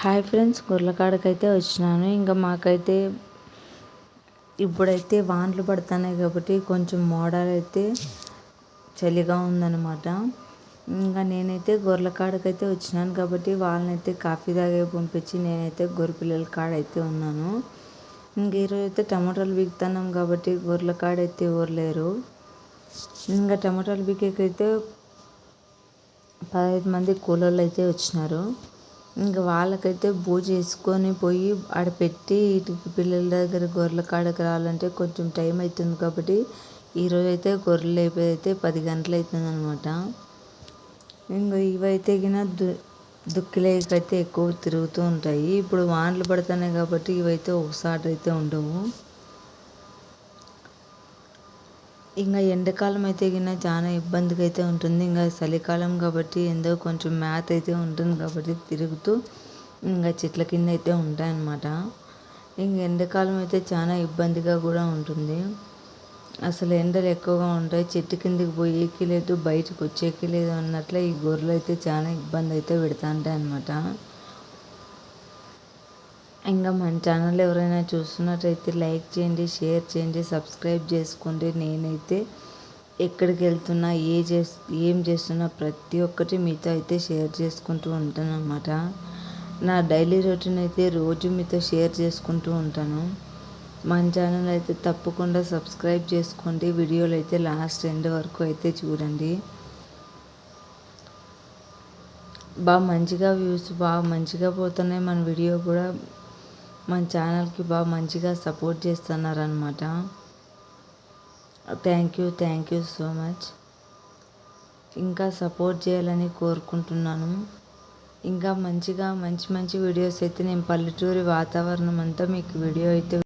Hi friends గుర్లకాడకైతే వచ్చినాను. ఇంకా మాకైతే ఇప్పుడైతే వానలు పడుతున్నాయి కాబట్టి కొంచెం మోడల్ అయితే చలిగా ఉందన్నమాట. ఇంకా నేనైతే గొర్రెల కాడకైతే వచ్చినాను కాబట్టి వాళ్ళనైతే కాఫీ తాగే పంపించి నేనైతే గొర్రె పిల్లల కాడ అయితే ఉన్నాను. ఇంక ఈరోజు అయితే టమాటాలు బిగుతున్నాం కాబట్టి గొర్రెల కాడైతే ఎవరు లేరు. ఇంకా టమాటాలు బిగేకైతే పదహైదు మంది కూలోళ్ళు అయితే వచ్చినారు. ఇంకా వాళ్ళకైతే పూజ చేసుకొని పోయి ఆడ పెట్టి ఇటుకి పిల్లల దగ్గర గొర్రెల కాడకి రావాలంటే కొంచెం టైం అవుతుంది కాబట్టి ఈరోజు అయితే గొర్రెలు అయిపోయి పది గంటలు అవుతుంది అనమాట ఇంకా ఇవైతే గిన దు దుక్కిలేకైతే ఎక్కువ తిరుగుతూ ఉంటాయి. ఇప్పుడు వానలు పడుతున్నాయి కాబట్టి ఇవైతే ఒకసారి అయితే ఉండవు. ఇంకా ఎండాకాలం అయితే గిన చాలా ఇబ్బందిగా అయితే ఉంటుంది. ఇంకా చలికాలం కాబట్టి ఎంతో కొంచెం మ్యాత్ అయితే ఉంటుంది కాబట్టి తిరుగుతూ ఇంకా చెట్ల కింద అయితే ఉంటాయన్నమాట. ఇంక ఎండాకాలం అయితే చాలా ఇబ్బందిగా కూడా ఉంటుంది. అసలు ఎండలు ఎక్కువగా ఉంటాయి. చెట్టు కిందకి పోయేకి లేదు బయటకు వచ్చేకి లేదు అన్నట్లే ఈ గొర్రెలు అయితే చాలా ఇబ్బంది అయితే పెడతా ఉంటాయి అన్నమాట ఇంకా మన ఛానల్ ఎవరైనా చూస్తున్నట్టయితే లైక్ చేయండి షేర్ చేయండి సబ్స్క్రైబ్ చేసుకోండి. నేనైతే ఎక్కడికి వెళ్తున్నా ఏ చేస్ ఏం చేస్తున్నా ప్రతి ఒక్కటి మీతో అయితే షేర్ చేసుకుంటూ ఉంటాను అన్నమాట. నా డైలీ రొటీన్ అయితే రోజు మీతో షేర్ చేసుకుంటూ ఉంటాను. మన ఛానల్ అయితే తప్పకుండా సబ్స్క్రైబ్ చేసుకోండి. వీడియోలు అయితే లాస్ట్ ఎండ్ వరకు అయితే చూడండి. బాగా మంచిగా వ్యూస్ బాగా మంచిగా పోతున్నాయి మన వీడియో కూడా. మన ఛానల్కి బాగా మంచిగా సపోర్ట్ చేస్తున్నారనమాట thank you thank you so much ఇంకా సపోర్ట్ చేయాలని కోరుకుంటున్నాను. ఇంకా మంచిగా మంచి మంచి వీడియోస్ అయితే నేను పల్లెటూరి వాతావరణం అంతా మీకు వీడియో అయితే